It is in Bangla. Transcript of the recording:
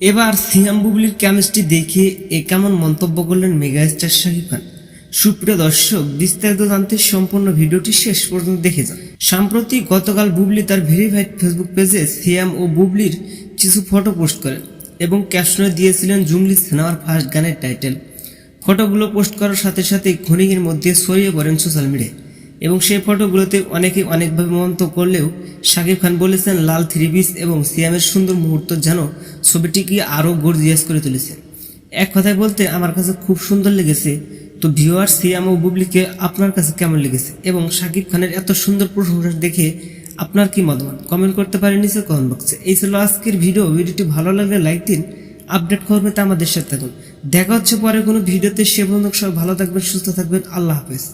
এবার সিয়াম বুবলির কেমিস্ট্রি দেখে এ কেমন মন্তব্য করলেন মেগাস্টার শাকিব খান। সুপ্রিয় দর্শক, বিস্তারিত জানতে সম্পূর্ণ ভিডিওটি শেষ পর্যন্ত দেখে যান। সম্প্রতি গতকাল বুবলি তার ভেরিফাইড ফেসবুক পেজে সিয়াম ও বুবলির কিছু ফটো পোস্ট করেন এবং ক্যাপশনে দিয়েছিলেন জুংলি সিনেমার ফার্স্ট গানের টাইটেল ফটোগুলো পোস্ট করার সাথে সাথে ক্ষণিকের মধ্যে ছড়িয়ে পড়েন সোশ্যাল মিডিয়ায় এবং সেই ফটোগুলোতে অনেকে অনেকভাবে মন্তব্য করলেও শাকিব খান বলেছেন, লাল থ্রি পিস এবং সিয়ামের সুন্দর মুহূর্ত যেন ছবিটিকে আরও গর্জিয়াস করে তুলেছে। এক কথায় বলতে আমার কাছে খুব সুন্দর লেগেছে। তো ভিউয়ার সিয়াম ও বুবলিকে আপনার কাছে কেমন লেগেছে? এবং শাকিব খানের এত সুন্দর প্রশংসা দেখে আপনার কি মতামত? কমেন্ট করতে পারেন নিচে কমেন্ট বক্সে এই ছিল আজকের ভিডিও ভিডিওটি ভালো লাগলে লাইক দিন আপডেট করবে তা আমাদের সাথে থাকুন। দেখা হচ্ছে পরে কোনো ভিডিওতে সে পর্যন্ত সব ভালো থাকবেন, সুস্থ থাকবেন। আল্লাহ হাফেজ।